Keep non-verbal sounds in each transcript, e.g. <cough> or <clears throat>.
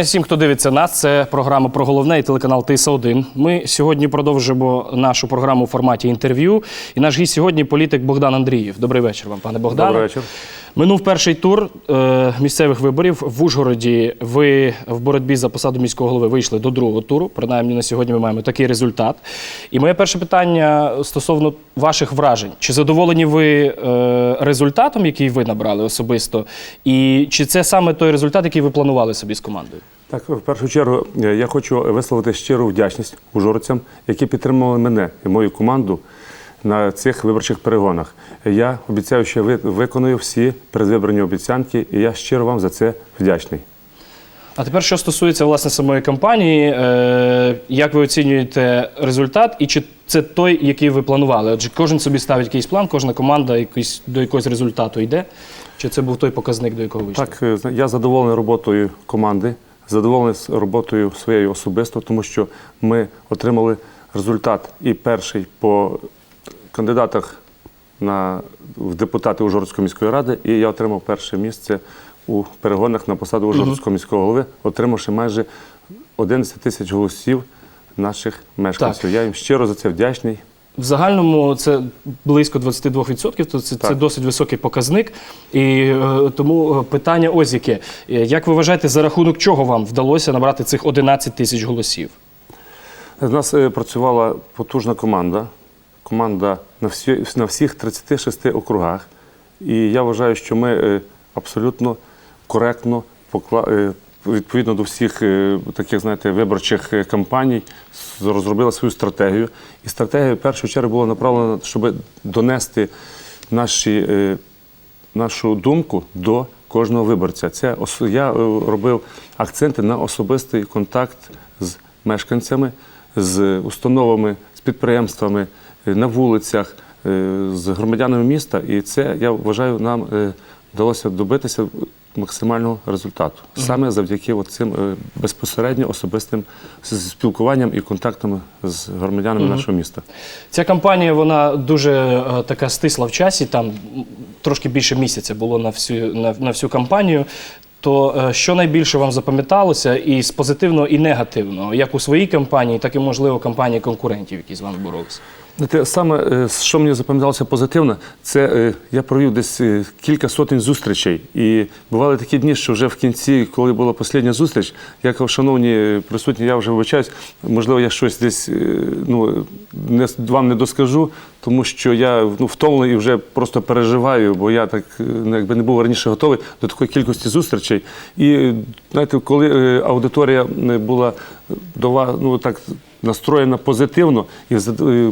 Вітання всім, хто дивиться нас. Це програма про головне і телеканал Тиса 1 Ми сьогодні продовжимо нашу програму у форматі інтерв'ю. І наш гість сьогодні політик Богдан Андріїв. Добрий вечір вам, пане Богдане. Добрий вечір. Минув перший тур е, місцевих виборів в Ужгороді. Ви в боротьбі за посаду міського голови вийшли до другого туру. Принаймні на сьогодні ми маємо такий результат. І моє перше питання стосовно ваших вражень: чи задоволені ви е, результатом, який ви набрали особисто, і чи це саме той результат, який ви планували собі з командою? Так, в першу чергу е, я хочу висловити щиру вдячність ужгородцям, які підтримували мене і мою команду на цих виборчих перегонах. Я обіцяю, що ви виконую всі передвиборні обіцянки, і я щиро вам за це вдячний. А тепер, що стосується власне самої кампанії, е, як ви оцінюєте результат, і чи це той, який ви планували? Отже, кожен собі ставить якийсь план, кожна команда якийсь, до якогось результату йде. Чи це був той показник, до якого вийшли? Так, е, я задоволений роботою команди, задоволений роботою своєю особисто, тому що ми отримали результат і перший по кандидатах на в депутати Ужгородської міської ради, і я отримав перше місце у перегонах на посаду Ужгородського міського голови, отримавши майже 11 тисяч голосів наших мешканців. Я їм щиро за це вдячний. В загальному це близько 22%, то це, це досить високий показник. І е, тому е, питання ось яке. Е, Як ви вважаєте, за рахунок чого вам вдалося набрати цих 11 тисяч голосів? У нас е, працювала потужна команда. Команда на, всі, на всіх 36 округах. І я вважаю, що ми е, абсолютно коректно, е, відповідно до всіх е, таких, знаєте, виборчих кампаній, розробили свою стратегію. І стратегія в першу чергу була направлена, щоб донести наші нашу думку до кожного виборця. Це я робив акценти на особистий контакт з мешканцями, з установами, з підприємствами на вулицях, е, з громадянами міста. І це я вважаю, нам е, вдалося добитися максимального результату саме завдяки цим безпосередньо особистим спілкуванням і контактами з громадянами нашого міста. Ця кампанія вона дуже е, така стисла в часі. Там трошки більше місяця було на всю на, на всю кампанію. То е, що найбільше вам запам'яталося і з позитивного, і негативного, як у своїй кампанії, так і можливо кампанії конкурентів, які з вами боролися? Знаєте, саме е, що мені запам'яталося позитивно, це е, я провів десь е, кілька сотень зустрічей. І бували такі дні, що вже в кінці, коли була остання зустріч, я кажу, шановні присутні, я вже вибачаюсь, можливо, я щось десь ну, не, вам не доскажу, тому що я ну, втомлений і вже просто переживаю, бо я так ну, якби не був раніше готовий до такої кількості зустрічей. І знаєте, коли аудиторія була до вас, ну так настроєна позитивно, і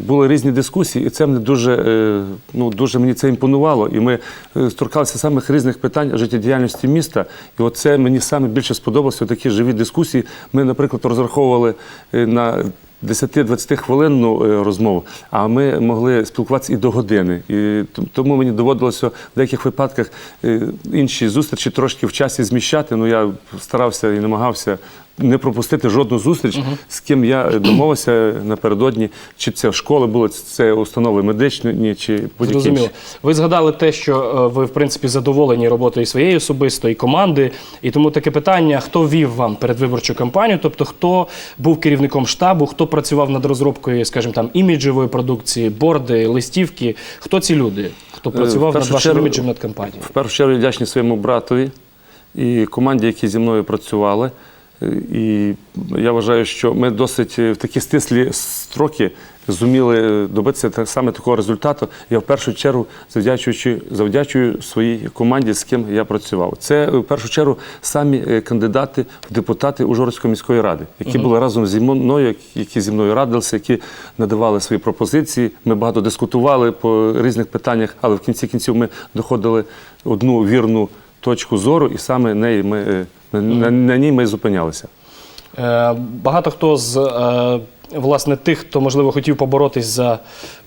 були різні дискусії, і це мене дуже, е, ну, дуже мені це імпонувало. І ми е, торкалися самих різних питань життєдіяльності міста. І оце мені саме більше сподобалося, такі живі дискусії. Ми, наприклад, розраховували е, на 10-20 хвилинну розмову, а ми могли спілкуватися і до години. І тому мені доводилося в деяких випадках інші зустрічі трошки в часі зміщати. Ну я старався і намагався не пропустити жодну зустріч, з ким я е, домовився напередодні, чи це школи були, чи це установи медичні, чи будь-які інші. Ви згадали те, що е, ви в принципі задоволені роботою своєї особистої команди, і тому таке питання: хто вів вам передвиборчу кампанію? Тобто, хто був керівником штабу, хто працював над розробкою, скажімо там, іміджевої продукції, борди, листівки? Хто ці люди? Хто працював Е, над вашим чергу- іміджем над кампанією? В першу чергу вдячний своєму братові і команді, які зі мною працювали. І я вважаю, що ми досить е, в такі стислі строки зуміли добитися так саме такого результату. Я в першу чергу завдячуючи завдячую своїй команді, з ким я працював. Це е, в першу чергу самі е, кандидати в депутати Ужгородської міської ради, які були разом зі мною, які зі мною радилися, які надавали свої пропозиції. Ми багато дискутували по різних питаннях, але в кінці кінців ми доходили одну вірну точку зору, і саме неї ми на, на, на ній ми зупинялися. Е, Багато хто з е, власне тих, хто можливо хотів поборотись за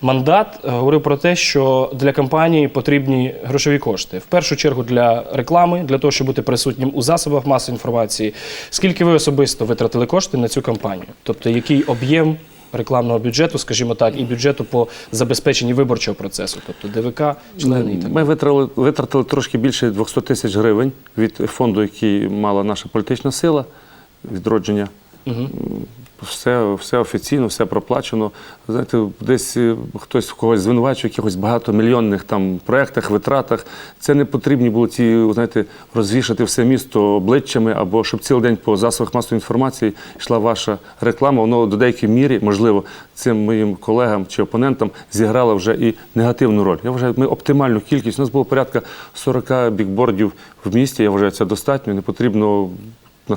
мандат, е, говорив про те, що для кампанії потрібні грошові кошти. В першу чергу для реклами, для того, щоб бути присутнім у засобах масової інформації. Скільки ви особисто витратили кошти на цю кампанію? Тобто, який об'єм рекламного бюджету, скажімо так, і бюджету по забезпеченні виборчого процесу, тобто ДВК, члени і так. Ми витратили, витратили трошки більше 200 тисяч гривень від фонду, який мала наша політична сила. відродження. Все, все офіційно, все проплачено. Знаєте, десь е, хтось когось звинувачує в якихось багатомільйонних там проєктах, витратах. Це не потрібні було ці, знаєте, розвішати все місто обличчями, або щоб цілий день по засобах масової інформації йшла ваша реклама. Воно до деякої мірі, можливо, цим моїм колегам чи опонентам зіграло вже і негативну роль. Я вважаю, ми оптимальну кількість. У нас було порядка 40 бікбордів в місті. Я вважаю, це достатньо. Не потрібно.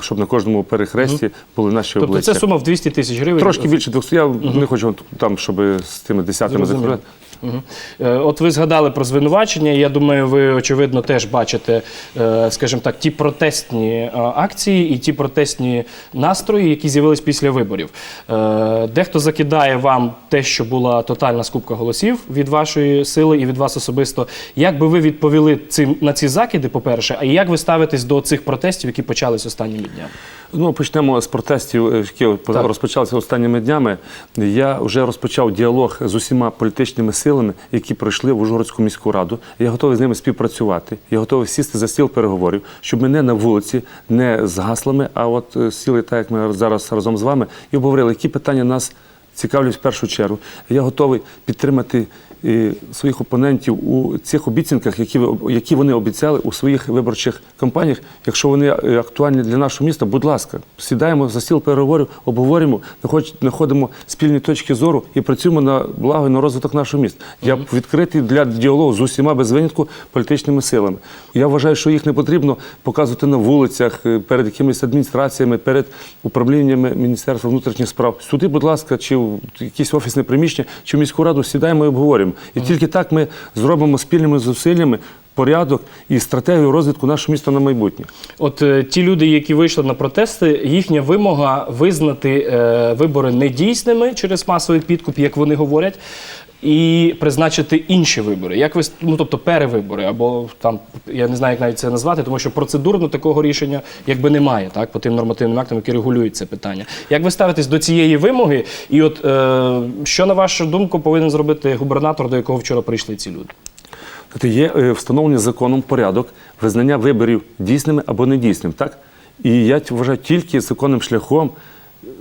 Щоб на кожному перехресті були наші Тобто обличчя. це сума в 200 тисяч гривень. Трошки більше 200. Я не хочу там, щоб з тими десятими закривати. Е, От ви згадали про звинувачення. Я думаю, ви очевидно теж бачите, е, скажімо так, ті протестні е, акції і ті протестні настрої, які з'явились після виборів. Дехто закидає вам те, що була тотальна скупка голосів від вашої сили і від вас особисто. Як би ви відповіли цим на ці закиди, по-перше, а як ви ставитесь до цих протестів, які почались останніми днями? Ну, почнемо з протестів, е, які Так. розпочалися останніми днями. Я вже розпочав діалог з усіма політичними силами, які пройшли в Ужгородську міську раду. Я готовий з ними співпрацювати. Я готовий сісти за стіл переговорів, щоб ми не на вулиці, не з гаслами, а от е, сіли так, як ми зараз разом з вами, і обговорили, які питання нас цікавлять в першу чергу. Я готовий підтримати своїх опонентів у цих обіцянках, які, які вони обіцяли у своїх виборчих кампаніях. Якщо вони актуальні для нашого міста, будь ласка, сідаємо за стіл переговорів, обговорюємо, знаходимо спільні точки зору і працюємо на благо і на розвиток нашого міста. Я відкритий для діалогу з усіма без винятку політичними силами. Я вважаю, що їх не потрібно показувати на вулицях, е, перед якимись адміністраціями, перед управліннями Міністерства внутрішніх справ. Сюди, будь ласка, чи в якесь офісне приміщення, чи в міську раду сідаємо і обговорюємо. І тільки так ми зробимо спільними зусиллями порядок і стратегію розвитку нашого міста на майбутнє. От е, ті люди, які вийшли на протести, їхня вимога визнати е, вибори недійсними через масовий підкуп, як вони говорять, і призначити інші вибори. Як ви ну тобто перевибори, або там я не знаю, як навіть це назвати, тому що процедурно такого рішення якби немає, так по тим нормативним актам, які регулюють це питання. Як ви ставитесь до цієї вимоги? І от е, що на вашу думку повинен зробити губернатор, до якого вчора прийшли ці люди? Тобто є е, встановлений законом порядок визнання виборів дійсними або недійсними. Так? І я вважаю, тільки законним шляхом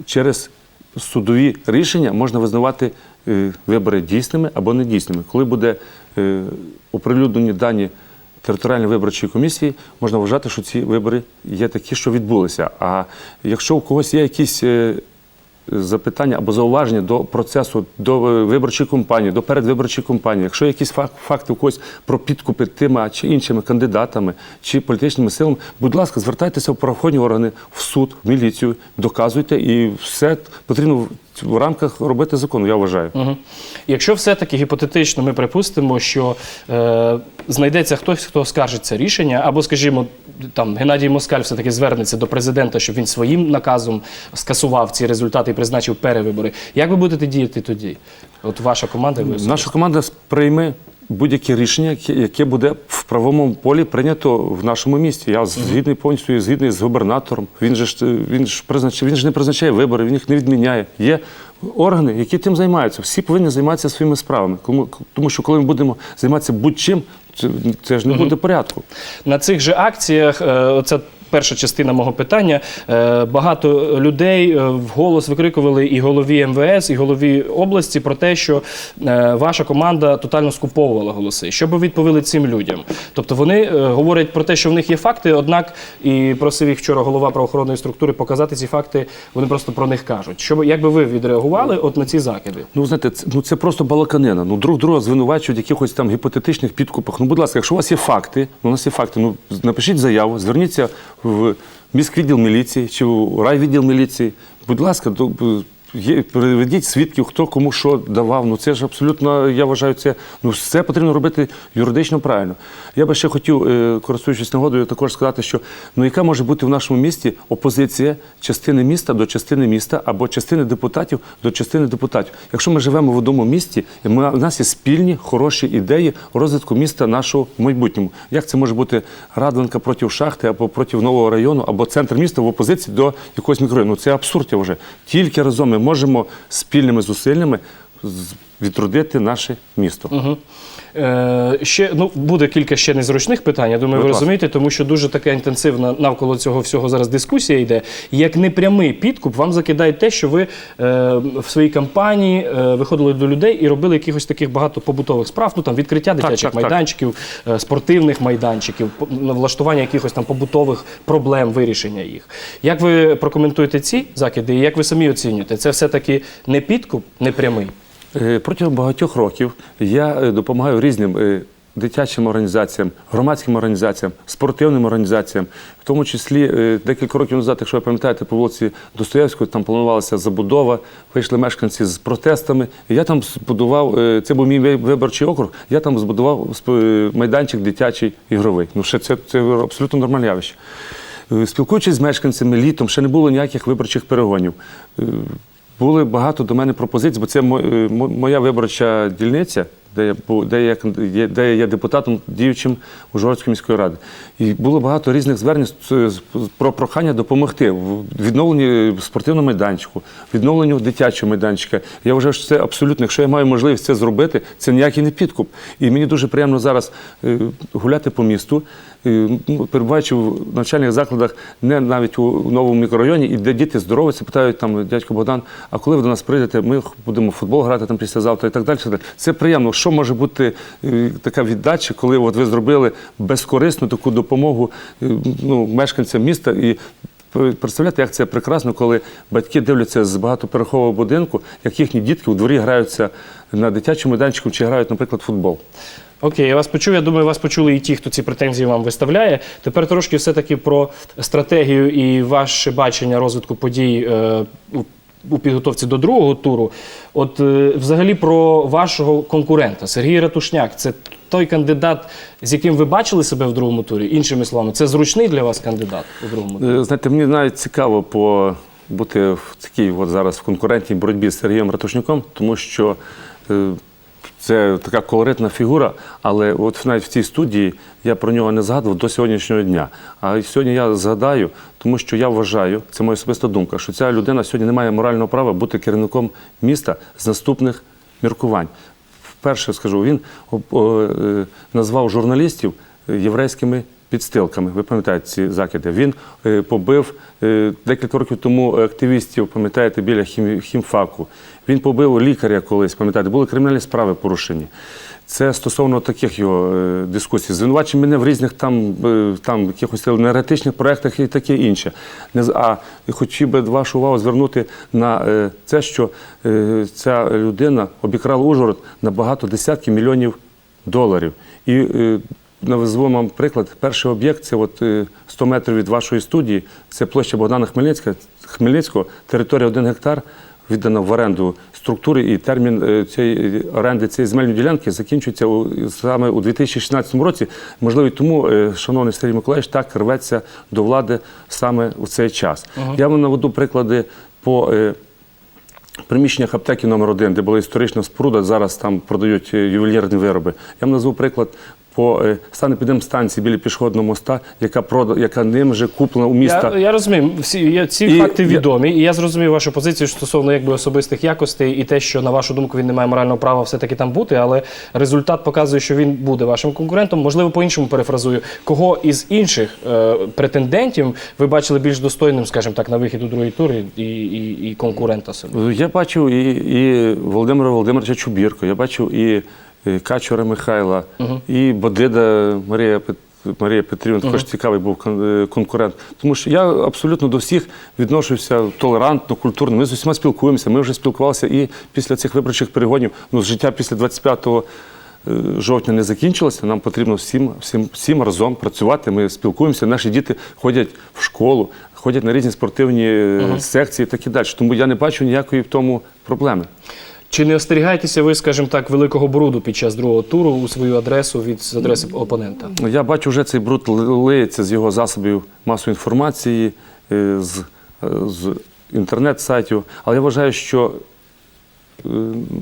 через судові рішення можна визнавати е, вибори дійсними або недійсними. Коли буде е, оприлюднені дані територіальної виборчої комісії, можна вважати, що ці вибори є такі, що відбулися. А якщо у когось є якісь е, запитання або зауваження до процесу, до е, виборчої кампанії, до передвиборчої кампанії. Якщо якісь факти у когось про підкупи тими чи іншими кандидатами чи політичними силами, будь ласка, звертайтеся в правоохоронні органи, в суд, в міліцію, доказуйте, і все потрібно в- рамках робити закону, я вважаю. Угу. Якщо все-таки гіпотетично ми припустимо, що е, знайдеться хтось, хто скаржить це рішення, або, скажімо, там Геннадій Москаль все-таки звернеться до президента, щоб він своїм наказом скасував ці результати і призначив перевибори. Як ви будете діяти тоді? От ваша команда, ви? Наша команда прийме будь-яке рішення, яке- буде в правовому полі прийнято в нашому місті. Я згідний повністю згідний з губернатором. Він же ж він ж призначає, він ж не призначає вибори, він їх не відміняє. Є органи, які тим займаються. Всі повинні займатися своїми справами. Тому, що коли ми будемо займатися будь-чим, це, це ж не буде порядку. На цих же акціях, е, оце перша частина мого питання. е, Багато людей е, вголос викрикували і голові МВС, і голові області про те, що е, ваша команда тотально скуповувала голоси. Що би відповіли цим людям? Тобто вони говорять про те, що в них є факти, однак і просив їх вчора голова правоохоронної структури показати ці факти. Вони просто про них кажуть. Що як би ви відреагували от на ці закиди? Ну, знаєте, це, ну, це просто балаканина. Ну, друг друга звинувачують якихось там гіпотетичних підкупах. Ну, будь ласка, якщо у вас є факти, у нас є факти, ну напишіть заяву, зверніться в міськвідділ міліції чи в райвідділ міліції. Будь ласка, є, приведіть свідків, хто кому що давав. Ну це ж абсолютно, я вважаю, це ну все потрібно робити юридично правильно. Я би ще хотів, е, користуючись нагодою, також сказати, що ну яка може бути в нашому місті опозиція частини міста до частини міста або частини депутатів до частини депутатів. Якщо ми живемо в одному місті, ми, у нас є спільні хороші ідеї розвитку міста нашого в майбутньому. Як це може бути Радвинка проти шахти або проти нового району, або центр міста в опозиції до якогось мікрорайону? Ну, Це абсурд я вже. Тільки разом ми можемо спільними зусиллями відродити наше місто. Угу. Е, ще ну буде кілька ще незручних питань. Я думаю, ви ласка. розумієте, тому що дуже така інтенсивна навколо цього всього зараз дискусія йде. Як непрямий підкуп, вам закидають те, що ви е, в своїй кампанії е, виходили до людей і робили якихось таких багато побутових справ. Ну там відкриття дитячих так, так. майданчиків, е, спортивних майданчиків, влаштування якихось там побутових проблем, вирішення їх. Як ви прокоментуєте ці закиди? І як ви самі оцінюєте? Це все таки не підкуп, не прямий. Е, Протягом багатьох років я е, допомагаю різним е, дитячим організаціям, громадським організаціям, спортивним організаціям, в тому числі декілька років назад, якщо ви пам'ятаєте, по вулиці Достоєвської там планувалася забудова, вийшли мешканці з протестами. Я там збудував, це був мій виборчий округ, я там збудував майданчик дитячий ігровий. Ну, ще це, це абсолютно нормальне явище. Спілкуючись з мешканцями літом, ще не було ніяких виборчих перегонів. Е, Були багато до мене пропозицій, бо це е, мо- моя виборча дільниця, де я, бу- де, я, де я депутатом діючим Ужгородської міської ради. І було багато різних звернень про прохання допомогти в відновленні спортивного майданчику, відновленню дитячого майданчика. Я вважаю, що це абсолютно, якщо я маю можливість це зробити, це ніякий не підкуп. І мені дуже приємно зараз е, гуляти по місту, е, перебуваючи в навчальних закладах, не навіть у новому мікрорайоні, і де діти здороваються, питають там дядько Богдан, а коли ви до нас прийдете, ми будемо в футбол грати там післязавтра і так далі. Це приємно. Що може бути е, така віддача, коли от ви зробили безкорисну таку допомогу е, ну, мешканцям міста і Представляєте, як це прекрасно, коли батьки дивляться з багатоперехового будинку, як їхні дітки у дворі граються на дитячому майданчику чи грають, наприклад, футбол. Окей, я вас почув. Я думаю, вас почули і ті, хто ці претензії вам виставляє. Тепер трошки все-таки про стратегію і ваше бачення розвитку подій е, у- підготовці до другого туру. От е, взагалі про вашого конкурента Сергій Ратушняк. Це той кандидат, з яким ви бачили себе в другому турі. Іншими словами, це зручний для вас кандидат у другому турі. Е, Знаєте, мені навіть цікаво по бути в такій от зараз в конкурентній боротьбі з Сергієм Ратушняком, тому що е, це така колоритна фігура, але от навіть в цій студії я про нього не згадував до сьогоднішнього дня. А сьогодні я згадаю, тому що я вважаю, це моя особиста думка, що ця людина сьогодні не має морального права бути керівником міста з наступних міркувань. Вперше скажу, він е, назвав журналістів єврейськими підстилками. Ви пам'ятаєте ці закиди? Він е, побив е, декілька років тому активістів, пам'ятаєте, біля хім, хімфаку. Він побив лікаря колись, пам'ятаєте, були кримінальні справи порушені. Це стосовно таких його е, дискусій. Звинувачує мене в різних там, там якихось енергетичних проєктах і таке інше. А хотів би вашу увагу звернути на е, це, що ця людина обікрала Ужгород на багато десятків мільйонів доларів. І навезу вам приклад. Перший об'єкт це от е, 100 метрів від вашої студії. Це площа Богдана Хмельницька, Хмельницького, територія 1 гектар. Віддана в оренду структури, і термін е, цієї оренди цієї земельної ділянки закінчується у, саме у 2016 році. Можливо, і тому, е, шановний Сергій Миколаївич, так рветься до влади саме у цей час. Я вам наведу приклади по е, приміщеннях аптеки номер 1 де була історична споруда, зараз там продають е, ювелірні вироби. Я вам назву приклад по е, станепідемстанції біля пішохідного моста, яка прода, яка ним вже куплена у міста. Я, я розумію, всі я, ці І факти відомі, і я зрозумів вашу позицію стосовно якби особистих якостей і те, що на вашу думку він не має морального права все-таки там бути, але результат показує, що він буде вашим конкурентом. Можливо, по-іншому перефразую, кого із інших е, претендентів ви бачили більш достойним, скажімо так, на вихід у другий тур і, і, і конкурента собі. Я бачив і, і Володимира Володимировича Чубірко, я бачив і Качура Михайла, і Бодида Марія Пет- Марія Петрівна, також цікавий був е, конкурент. Тому що я абсолютно до всіх відношуся толерантно, культурно. Ми з усіма спілкуємося. Ми вже спілкувалися і після цих виборчих перегонів. Ну, життя після 25 е, жовтня не закінчилося. Нам потрібно всім, всім, всім разом працювати. Ми спілкуємося. Наші діти ходять в школу, ходять на різні спортивні е, секції і так і далі. Тому я не бачу ніякої в тому проблеми. Чи не остерігаєтеся ви, скажімо так, великого бруду під час другого туру у свою адресу від адреси опонента? Я бачу, вже цей бруд лиється з його засобів масової інформації, е, з, е, з інтернет-сайтів. Але я вважаю, що е,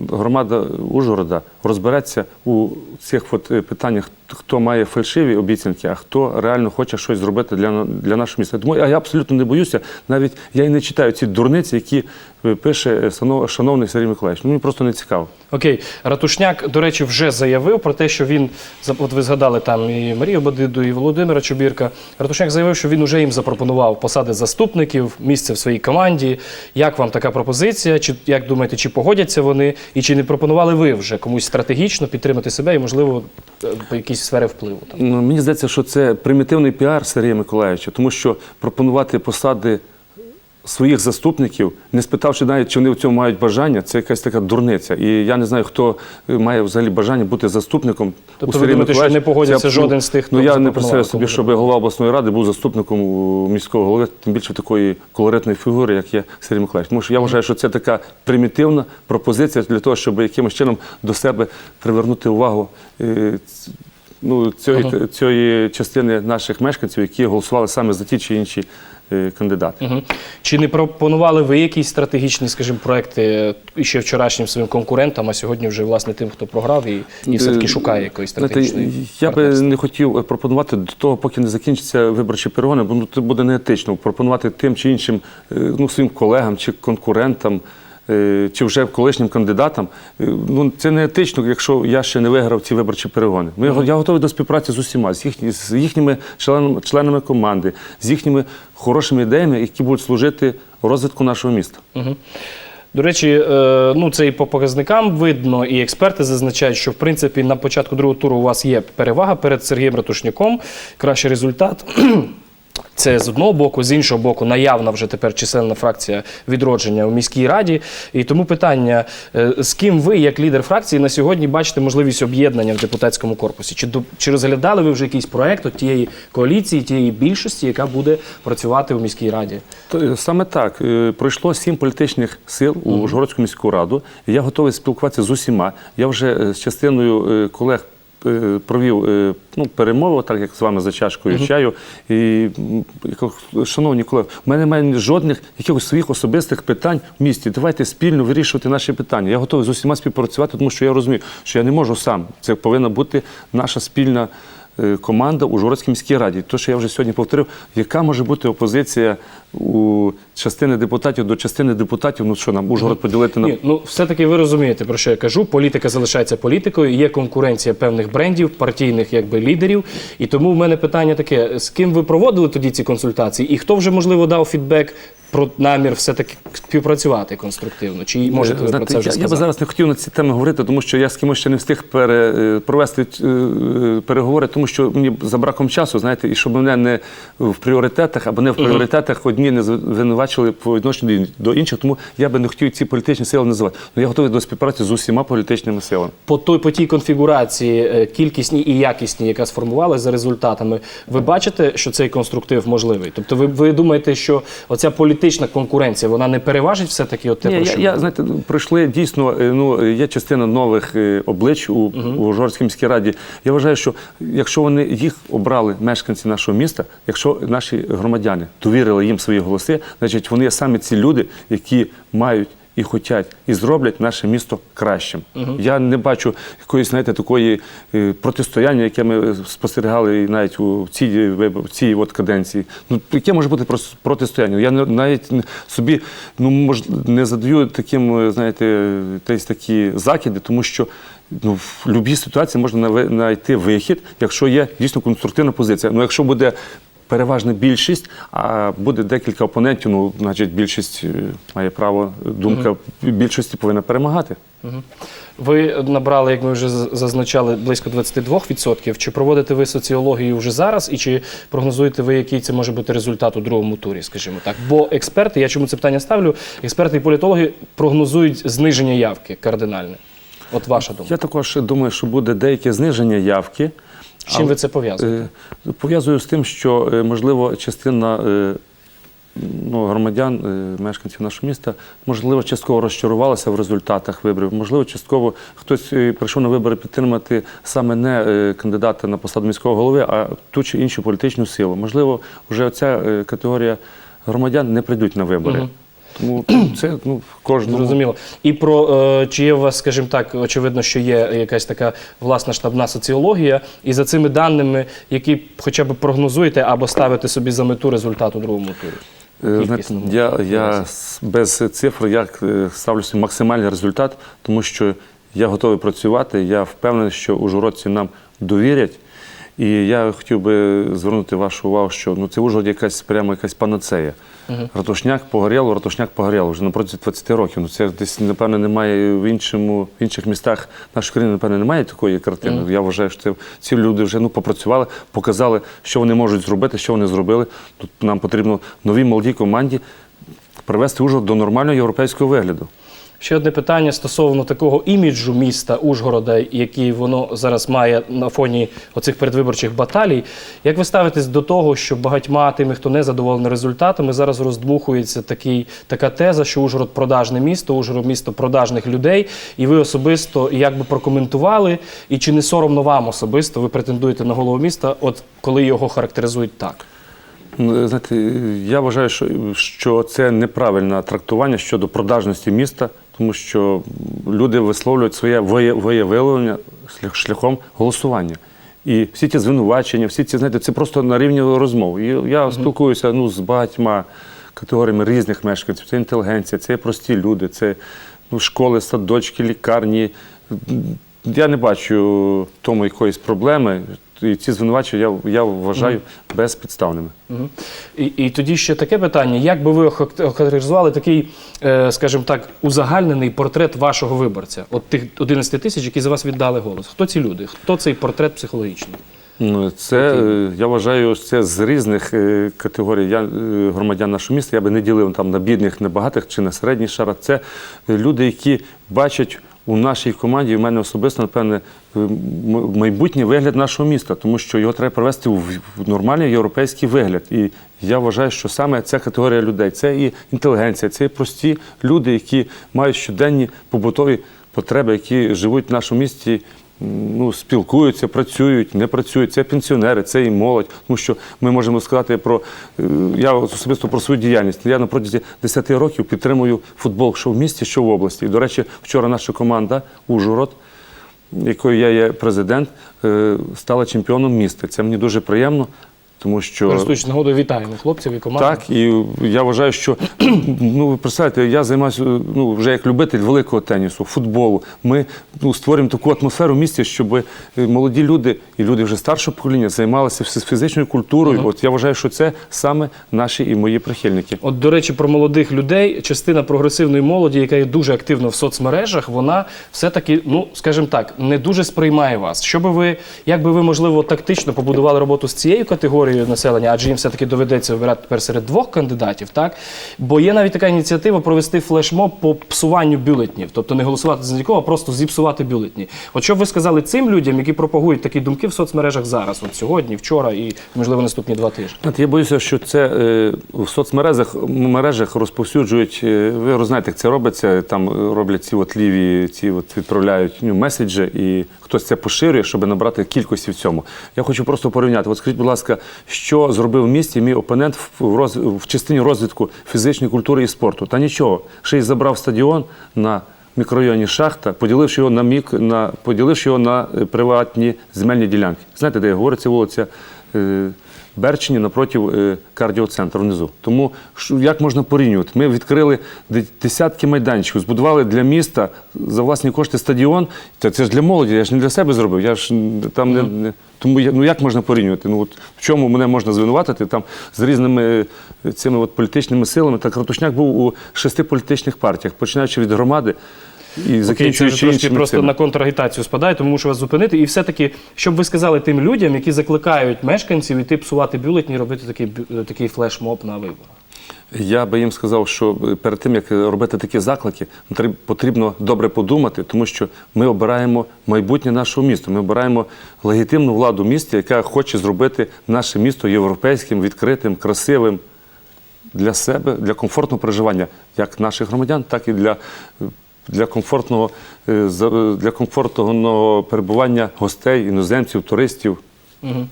громада Ужгорода розбереться у цих питаннях хто має фальшиві обіцянки, а хто реально хоче щось зробити для, для нашого міста. Тому я абсолютно не боюся. Навіть я і не читаю ці дурниці, які е, пише е, шановний Сергій Миколаївич. Ну, мені просто не цікаво. Окей, Ратушняк, до речі, вже заявив про те, що він от ви згадали там і Марію Бадиду, і Володимира Чубірка. Ратушняк заявив, що він вже їм запропонував посади заступників, місце в своїй команді. Як вам така пропозиція? Чи як думаєте, чи погодяться вони? І чи не пропонували ви вже комусь стратегічно підтримати себе і, можливо, по якійсь сфери впливу? Там? Ну, Мені здається, що це примітивний піар Сергія Миколаївича, тому що пропонувати посади своїх заступників, не спитавши навіть, чи вони в цьому мають бажання, це якась така дурниця. І я не знаю, хто е, має взагалі бажання бути заступником. Тобто ви думаєте, що не погодяться жоден з тих, хто Ну я не представляю собі, щоб голова обласної ради був заступником міського голови, тим більше такої колоритної фігури, як є Сергій Миколаївич. Тому що я вважаю, що це така примітивна пропозиція для того, щоб якимось чином до себе привернути увагу. е, Ну, цієї, цієї частини наших мешканців, які голосували саме за ті чи інші кандидати. Угу. Чи не пропонували ви якісь стратегічні, скажімо, проекти е, ще вчорашнім своїм конкурентам, а сьогодні вже власне тим, хто програв і, і все-таки Е, шукає якоїсь стратегічної? я би не хотів е, пропонувати до того, поки не закінчаться виборчі перегони, бо ну, це буде неетично пропонувати тим чи іншим е, ну, своїм колегам чи конкурентам. Е, Чи вже колишнім кандидатам, Е, ну це не етично, якщо я ще не виграв ці виборчі перегони. Ми, го- Я готовий до співпраці з усіма, з, їхні, з їхніми членами, членами команди, з їхніми хорошими ідеями, які будуть служити розвитку нашого міста. Мгм. До речі, е, ну це і по показникам видно, і експерти зазначають, що в принципі на початку другого туру у вас є перевага перед Сергієм Ратушняком, кращий результат. <clears throat> Це з одного боку, з іншого боку, наявна вже тепер чисельна фракція відродження у міській раді. І тому питання: е, з ким ви, як лідер фракції, на сьогодні бачите можливість об'єднання в депутатському корпусі? Чи, чи розглядали ви вже якийсь проект от тієї коаліції, тієї більшості, яка буде працювати у міській раді? То, е, Саме так. Е, Пройшло сім політичних сил у Ужгородську міську раду. Я готовий спілкуватися з усіма. Я вже з частиною колег провів е, ну, перемову, так як з вами за чашкою чаю. І, шановні колеги, в мене немає жодних якихось своїх особистих питань в місті. Давайте спільно вирішувати наші питання. Я готовий з усіма співпрацювати, тому що я розумію, що я не можу сам. Це повинна бути наша спільна е, команда у Жородській міській раді. То, що я вже сьогодні повторив, яка може бути опозиція у частини депутатів до частини депутатів, ну що нам Ужгород поділити на Ні, ну все-таки ви розумієте, про що я кажу. Політика залишається політикою, є конкуренція певних брендів, партійних якби лідерів. І тому в мене питання таке: з ким ви проводили тоді ці консультації, і хто вже можливо дав фідбек про намір все-таки співпрацювати конструктивно? Чи можете ви про це вже я, я би зараз не хотів на ці теми говорити, тому що я з кимось ще не встиг пере, е, провести е, е, переговори, тому що мені за браком часу, знаєте, і щоб мене не в пріоритетах або не в пріоритетах одні не звинувачили по відношенню до інших, тому я би не хотів ці політичні сили називати. Ну я готовий до співпраці з усіма політичними силами. По той по тій конфігурації е, кількісній і якісній, яка сформувалася за результатами, ви бачите, що цей конструктив можливий? Тобто, ви, ви думаєте, що оця політична конкуренція вона не переважить все таки от те, Ні, про я, що я ви знаєте, пройшли дійсно. е, Ну є частина нових е, облич у, у Жорській міській раді. Я вважаю, що якщо вони їх обрали мешканці нашого міста, якщо наші громадяни довірили їм свої голоси, значить вони саме ці люди, які мають. І хочуть, і зроблять наше місто кращим. Я не бачу якоїсь, знаєте, такої е, протистояння, яке ми спостерігали навіть у цій, в цій от каденції. Ну, яке може бути протистояння? Я навіть собі ну, мож, не задаю таким, е, знаєте, десь такі закиди, тому що ну, в будь-якій ситуації можна знайти вихід, якщо є дійсно конструктивна позиція. Ну, якщо буде переважна більшість, а буде декілька опонентів, ну, значить, більшість е, має право, думка більшості повинна перемагати. Ви набрали, як ми вже зазначали, близько 22%. Чи проводите ви соціологію вже зараз, і чи прогнозуєте ви, який це може бути результат у другому турі, скажімо так? Бо експерти, я чому це питання ставлю, експерти і політологи прогнозують зниження явки кардинальне. От ваша думка. Я також думаю, що буде деяке зниження явки. Чим ви це пов'язуєте? Е, Пов'язую з тим, що е, можливо частина е, ну, громадян, мешканців нашого міста, можливо, частково розчарувалася в результатах виборів. Можливо, частково хтось прийшов на вибори підтримати саме не кандидата на посаду міського голови, а ту чи іншу політичну силу. Можливо, вже ця категорія громадян не прийдуть на вибори. Мгм. Тому це ну, кожному. Зрозуміло. І про е, чи є у вас, скажімо так, очевидно, що є якась така власна штабна соціологія, і за цими даними, які хоча б прогнозуєте або ставите собі за мету результат у другому турі? Е, знаєте, Я, я без цифр я е, ставлю собі максимальний результат, тому що я готовий працювати. Я впевнений, що ужгородці нам довірять. І я хотів би звернути вашу увагу, що ну це в якась прямо якась панацея. Ратушняк погоріло, ратушняк погоріло вже напротязі 20 років. Ну це десь напевно немає в іншому в інших містах нашої країни. Напевно, немає такої картини. Я вважаю, що це ці люди вже ну попрацювали, показали, що вони можуть зробити, що вони зробили. Тут нам потрібно новій молодій команді привести Ужгород до нормального європейського вигляду. Ще одне питання стосовно такого іміджу міста Ужгорода, який воно зараз має на фоні оцих передвиборчих баталій. Як ви ставитесь до того, що багатьма тими, хто не задоволений результатами, зараз роздмухується такий, така теза, що Ужгород продажне місто, Ужгород місто продажних людей, і ви особисто як би прокоментували, і чи не соромно вам особисто ви претендуєте на голову міста, от коли його характеризують так? Ну, Знаєте, я вважаю, що, що це неправильне трактування щодо продажності міста, тому що люди висловлюють своє воє- виявлення шлях- шляхом голосування. І всі ці звинувачення, всі ці, знаєте, це просто на рівні розмов. І я спілкуюся ну, з багатьма категоріями різних мешканців. Це інтелігенція, це прості люди, це ну, школи, садочки, лікарні. Я не бачу в тому якоїсь проблеми. І ці звинувачення я, я вважаю безпідставними. Мгм. І, і тоді ще таке питання: як би ви охарактеризували такий, е, скажімо так, узагальнений портрет вашого виборця? От тих 11 тисяч, які за вас віддали голос. Хто ці люди? Хто цей портрет психологічний? Ну, Це е, я вважаю, це з різних е, категорій я, громадян нашого міста. Я би не ділив там на бідних, на багатих чи на середній шар. Це люди, які бачать у нашій команді, в мене особисто, напевне, майбутній вигляд нашого міста, тому що його треба провести в нормальний європейський вигляд. І я вважаю, що саме ця категорія людей це і інтелігенція, це і прості люди, які мають щоденні побутові потреби, які живуть в нашому місті ну, спілкуються, працюють, не працюють. Це пенсіонери, це і молодь. Тому що ми можемо сказати про е, я особисто про свою діяльність. Я на протязі 10 років підтримую футбол, що в місті, що в області. І, до речі, вчора наша команда Ужгород, якою я є президент, е, стала чемпіоном міста. Це мені дуже приємно, тому що Користуючись нагодою, вітаємо хлопців і команду. так, і я вважаю, що <clears throat> ну ви представляєте, я займаюся ну вже як любитель великого тенісу, футболу. Ми ну створюємо таку атмосферу в місті, щоб е, молоді люди і люди вже старшого покоління займалися фізичною культурою. От я вважаю, що це саме наші і мої прихильники. От, до речі, про молодих людей, частина прогресивної молоді, яка є дуже активна в соцмережах, вона все-таки, ну скажімо так, не дуже сприймає вас. Що би ви, як би ви, можливо, тактично побудували роботу з цією категорією населення, адже їм все-таки доведеться обирати тепер серед двох кандидатів, так? Бо є навіть така ініціатива провести флешмоб по псуванню бюлетнів, тобто не голосувати за нікого, а просто зіпсувати бюлетні. От що б ви сказали цим людям, які пропагують такі думки в соцмережах зараз, от сьогодні, вчора і, можливо, наступні два тижні? Знаєте, Я боюся, що це е, в соцмережах мережах розповсюджують. е, ви знаєте, як це робиться. Там е, роблять ці от ліві, ці от відправляють ну, меседжі, і хтось це поширює, щоб набрати кількості в цьому. Я хочу просто порівняти. От скажіть, будь ласка, що зробив в місті мій опонент в, роз, в частині розвитку фізичної культури і спорту? Та нічого. Ще й забрав стадіон на мікрорайоні Шахта, поділивши його на мік на поділивши його на приватні земельні ділянки. Знаєте, де я говорю, це вулиця. е, Берчині напроти е, кардіоцентру внизу. Тому як можна порівнювати? Ми відкрили десятки майданчиків, збудували для міста за власні кошти стадіон. Та це ж для молоді, я ж не для себе зробив. Я ж там не, не тому ну як можна порівнювати? Ну от в чому мене можна звинуватити там з різними е, цими от політичними силами? Так Ратушняк був у шести політичних партіях, починаючи від громади і закінчуючи трошки просто цими. на контрагітацію спадає, тому мушу вас зупинити. І все-таки, щоб ви сказали тим людям, які закликають мешканців іти псувати бюлетні, робити такий, бю- такий флешмоб на виборах. Я би їм сказав, що е, перед тим як робити такі заклики, потрібно добре подумати, тому що ми обираємо майбутнє нашого міста. Ми обираємо легітимну владу міста, яка хоче зробити наше місто європейським, відкритим, красивим для себе, для комфортного проживання як наших громадян, так і для, для комфортного е, для комфортного перебування гостей, іноземців, туристів. Угу.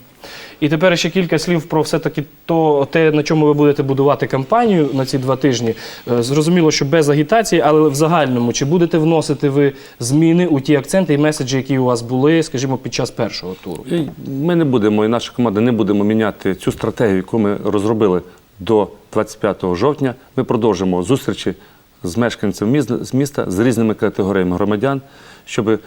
І тепер ще кілька слів про все-таки то, те, на чому ви будете будувати кампанію на ці два тижні. Е, Зрозуміло, що без агітації, але в загальному, чи будете вносити ви зміни у ті акценти і меседжі, які у вас були, скажімо, під час першого туру? Ми не будемо, і наша команда не будемо міняти цю стратегію, яку ми розробили до 25 жовтня. Ми продовжимо зустрічі з мешканців міста з різними категоріями громадян, щоб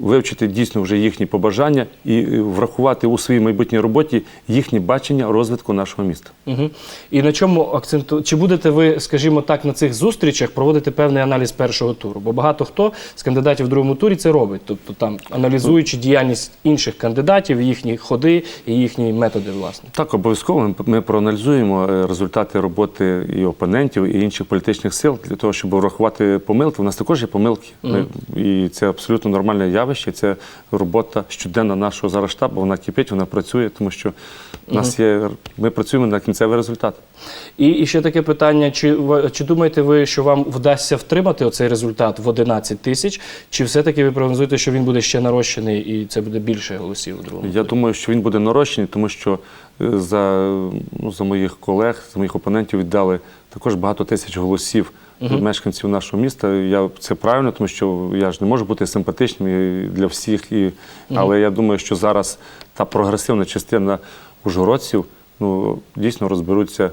вивчити дійсно вже їхні побажання і е, врахувати у своїй майбутній роботі їхні бачення розвитку нашого міста. Угу. І на чому акценту? Чи будете ви, скажімо так, на цих зустрічах проводити певний аналіз першого туру? Бо багато хто з кандидатів в другому турі це робить, тобто там аналізуючи діяльність інших кандидатів, їхні ходи і їхні методи, власне. Так, обов'язково ми- проаналізуємо е, результати роботи і опонентів, і інших політичних сил для того, щоб врахувати помилки. У нас також є помилки, Ми- і це абсолютно нормальне явище. Це робота щоденна нашого зараз штабу. Вона кипить, вона працює, тому що у нас є. Ми працюємо на кінцевий результат. І, і ще таке питання: чи, чи думаєте ви, що вам вдасться втримати оцей результат в 11 тисяч, чи все-таки ви прогнозуєте, що він буде ще нарощений і це буде більше голосів у другому? Я думаю, що він буде нарощений, тому що е, за, ну, за моїх колег, за моїх опонентів віддали також багато тисяч голосів мешканців нашого міста. Я це правильно, тому що я ж не можу бути симпатичним для всіх. І, але я думаю, що зараз та прогресивна частина ужгородців ну, дійсно розберуться.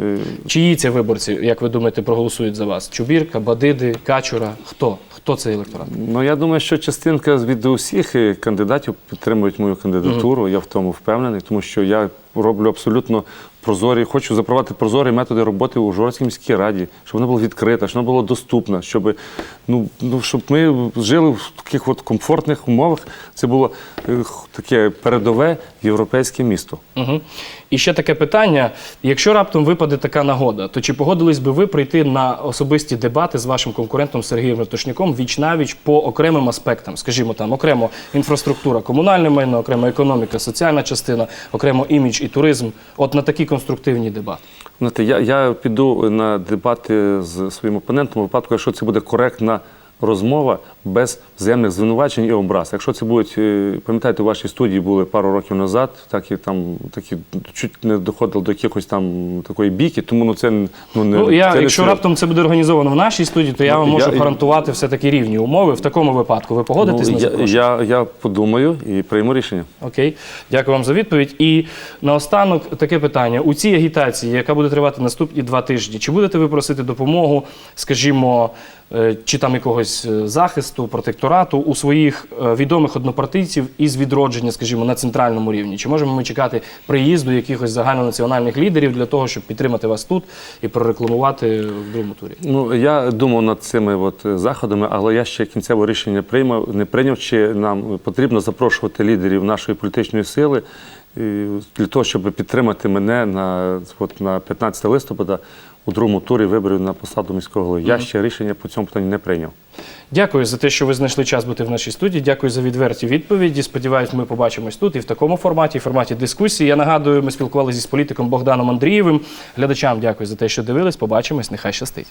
е, Чиї це виборці, як ви думаєте, проголосують за вас? Чубірка, Бадиди, Качура? Хто? Хто цей електорат? Ну, я думаю, що частинка від усіх е, кандидатів підтримують мою кандидатуру. Я в тому впевнений, тому що я роблю абсолютно прозорі, хочу запровадити прозорі методи роботи у Жорській міській раді, щоб воно було відкрите, щоб воно було доступно, щоб, ну, ну, щоб ми жили в таких от комфортних умовах. Це було е, таке передове європейське місто. Угу. І ще таке питання: якщо раптом випаде така нагода, то чи погодились би ви прийти на особисті дебати з вашим конкурентом Сергієм Ратушняком віч навіч по окремим аспектам? Скажімо, там окремо інфраструктура, комунальне майно, окремо економіка, соціальна частина, окремо імідж і туризм. От на такі конструктивні дебати. Знаєте, я, я піду на дебати з своїм опонентом у випадку, якщо це буде коректна розмова без взаємних звинувачень і образ. Якщо це будуть, е, пам'ятаєте, у вашій студії були пару років назад, так і там такі чуть не доходило до якихось там такої бійки, тому ну це ну не Ну, я, це якщо серйозно. раптом це буде організовано в нашій студії, то я Ну, вам можу я- гарантувати все-таки рівні умови. В такому випадку ви погодитесь ну, на я, я, я подумаю і прийму рішення. Окей, дякую вам за відповідь. І наостанок таке питання: у цій агітації, яка буде тривати наступні два тижні, чи будете ви просити допомогу, скажімо, е, чи там якогось е, захисту, протекторату у своїх е, відомих однопартійців із відродження, скажімо, на центральному рівні? Чи можемо ми чекати приїзду якихось загальнонаціональних лідерів для того, щоб підтримати вас тут і прорекламувати в другому турі? Ну я думав над цими от заходами, але я ще кінцеве рішення приймав, не прийняв, чи нам потрібно запрошувати лідерів нашої політичної сили для того, щоб підтримати мене на, от, на 15 листопада у другому турі виборів на посаду міського голови. Я ще рішення по цьому питанню не прийняв. Дякую за те, що ви знайшли час бути в нашій студії. Дякую за відверті відповіді. Сподіваюсь, ми побачимось тут і в такому форматі, в форматі дискусії. Я нагадую, ми спілкувалися з політиком Богданом Андрієвим. Глядачам дякую за те, що дивились. Побачимось. Нехай щастить.